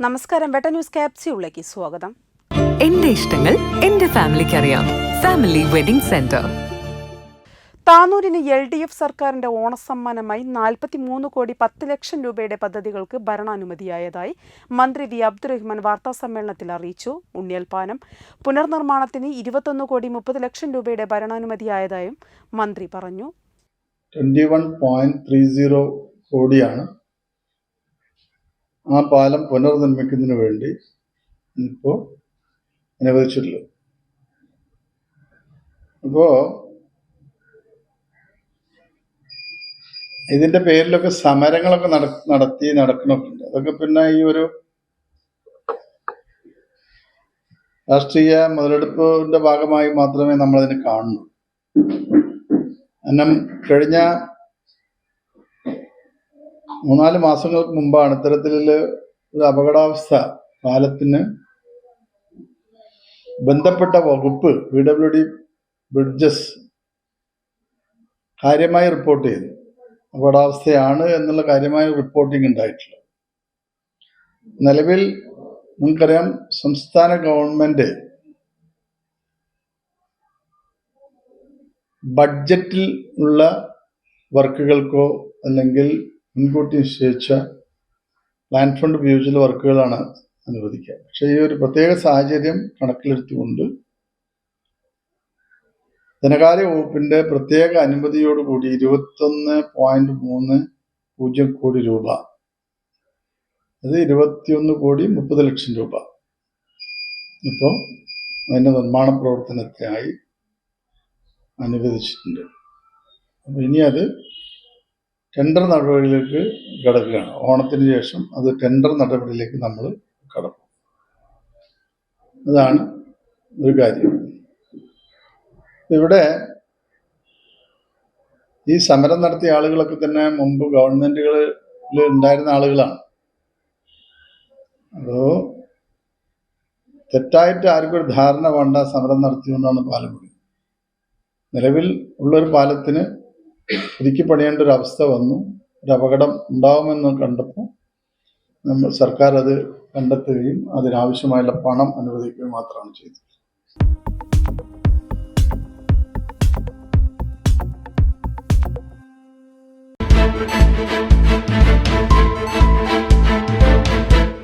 നമസ്കാരം. വെട്ട ന്യൂസ് ക്യാപ്സ്യൂളിലേക്ക് സ്വാഗതം. എന്റെ ഇഷ്ടങ്ങൾ എന്റെ ഫാമിലിക്ക് അറിയാം. Family wedding centre. താനൂരിന് L D F സർക്കാരിന്റെ ഓണസമ്മാനമായി നാൽപ്പത്തി മൂന്ന് കോടി പത്ത് ലക്ഷം രൂപയുടെ പദ്ധതികൾക്ക് ഭരണാനുമതിയായതായി മന്ത്രി വി. അബ്ദുറഹ്മാൻ വാർത്താസമ്മേളനത്തിൽ അറിയിച്ചു. ഉണ്ണിയൽപ്പാനം. പുനർനിർമ്മാണത്തിന് ഇരുപത്തൊന്ന് കോടി മുപ്പത് ലക്ഷം രൂപയുടെ ഭരണാനുമതിയായതായും മന്ത്രി പറഞ്ഞു. Twenty one point three zero കോടിയാണ് ആ പാലം പുനർനിർമ്മിക്കുന്നതിന് വേണ്ടി ഇപ്പോൾ അനുവദിച്ചിട്ടുള്ളത് അപ്പോൾ ഇതിന്റെ പേരിലൊക്കെ സമരങ്ങളൊക്കെ നട നടത്തി നടക്കണമൊക്കെ ഉണ്ട് അതൊക്കെ പിന്നെ ഈ ഒരു രാഷ്ട്രീയ മുതലെടുപ്പിന്റെ ഭാഗമായി മാത്രമേ നമ്മളതിനെ കാണുന്നു കാരണം കഴിഞ്ഞ മൂന്നാൽ മാസങ്ങൾക്ക് മുമ്പാണ് ഇത്തരത്തിലുള്ള ഒരു അപകടാവസ്ഥ പാലത്തിന് ബന്ധപ്പെട്ട വകുപ്പ് പി ഡബ്ല്യു ഡി ബ്രിഡ്ജസ് കാര്യമായി റിപ്പോർട്ട് ചെയ്തു. അപകടാവസ്ഥയാണ് എന്നുള്ള കാര്യമായ റിപ്പോർട്ടിംഗ് ഉണ്ടായിട്ടുള്ളത് നിലവിൽ നിങ്ങൾക്കറിയാം സംസ്ഥാന ഗവൺമെന്റ് ബഡ്ജറ്റിൽ ഉള്ള വർക്കുകൾക്കോ അല്ലെങ്കിൽ മുൻകൂട്ടി നിശ്ചയിച്ച പ്ലാൻ ഫണ്ട് ഉപയോഗിച്ചുള്ള വർക്കുകളാണ് അനുവദിക്കുക. പക്ഷേ ഈ ഒരു പ്രത്യേക സാഹചര്യം കണക്കിലെടുത്തുകൊണ്ട് ധനകാര്യ വകുപ്പിന്റെ പ്രത്യേക അനുമതിയോടുകൂടി ഇരുപത്തൊന്ന് പോയിന്റ് മൂന്ന് പൂജ്യം കോടി രൂപ അത് ഇരുപത്തിയൊന്ന് കോടി മുപ്പത് ലക്ഷം രൂപ. ഇപ്പോൾ അതിന്റെ നിർമ്മാണ പ്രവർത്തനത്തിനായി അനുവദിച്ചിട്ടുണ്ട്. അപ്പോൾ ഇനി അത് ടെൻഡർ നടപടിയിലേക്ക് കടക്കുകയാണ്. ഓണത്തിന് ശേഷം അത് ടെൻഡർ നടപടിയിലേക്ക് നമ്മൾ കടക്കും. അതാണ് ഒരു കാര്യം. ഇവിടെ ഈ സമരം നടത്തിയ ആളുകളൊക്കെ തന്നെ മുമ്പ് ഗവൺമെന്റുകളിൽ ഉണ്ടായിരുന്ന ആളുകളാണ്. അതോ തെറ്റായിട്ട് ആർക്കും ഒരു ധാരണ വേണ്ട സമരം നടത്തിയുകൊണ്ടാണ് പാലം നിലവിൽ ഉള്ളൊരു പാലത്തിന് പുതുക്കി പണിയേണ്ട ഒരു അവസ്ഥ വന്നു. ഒരു അപകടം ഉണ്ടാവുമെന്ന് കണ്ടപ്പോൾ നമ്മൾ സർക്കാർ അത് കണ്ടെത്തുകയും അതിനാവശ്യമായുള്ള പണം അനുവദിക്കുകയും മാത്രമാണ് ചെയ്തത്.